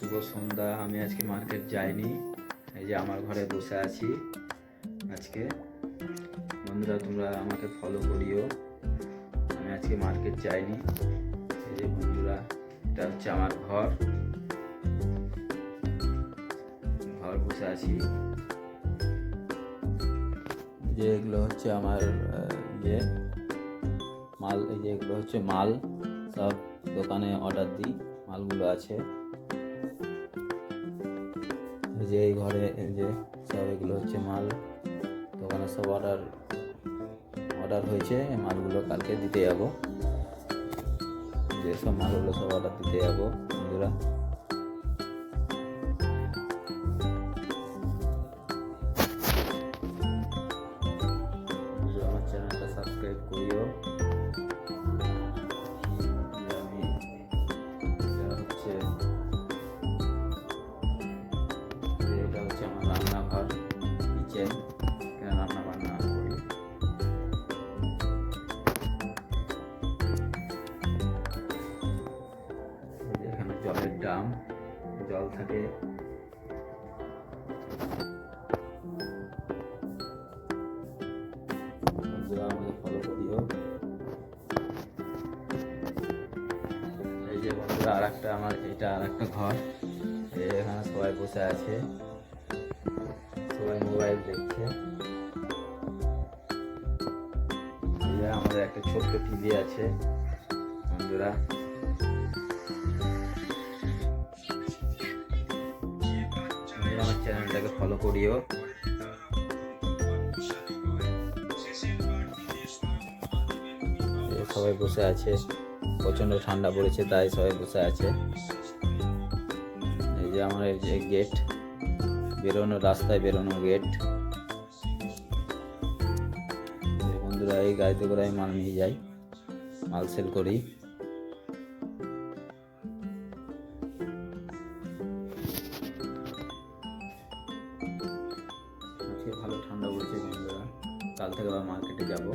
শুভ সন্ধ্যা, আমি আজকে মার্কেট যাইনি। এই যে আমার ঘরে বসে আছি আজকে। বন্ধুরা, তোমরা আমাকে ফলো করিও। আমি আজকে মার্কেট যাইনি। এই যে বন্ধুরা, এটা হচ্ছে আমার ঘর। ঘর বসে আছি। যে এগুলো হচ্ছে আমার ইয়ে। মাল, এই যে এগুলো হচ্ছে মাল। সব দোকানে অর্ডার দিই। মালগুলো আছে। যে এই ঘরে যে সব এগুলো হচ্ছে মাল। দোকানে সব অর্ডার অর্ডার হয়েছে মালগুলো কালকে দিতে যাব। যে সব মালগুলো সব অর্ডার দিতে যাব, বন্ধুরা। আমার চ্যানেলটা সাবস্ক্রাইব করিও। জলের ড্রাম, জল থাকে। আমাকে এই যে বন্ধুরা আর একটা আমার, এটা আর একটা ঘর এখানে সবাই বসে আছে। সবাই মোবাইল দেখছে। আমাদের একটা ছোট্ট টিভি আছে। বন্ধুরা চ্যানেলটাকে ফলো করিও। সবাই বসে আছে। প্রচণ্ড ঠান্ডা পড়েছে, তাই সবাই বসে আছে। এই যে আমার এই যে গেট বেরোনো, রাস্তায় বেরোনো গেট বন্ধুরা, এই গাড়িতে করে আমি মাল নিয়ে যাই, মাল সেল করি। আমরা বলছি বন্ধুরা কাল থেকে আবার মার্কেটে যাব।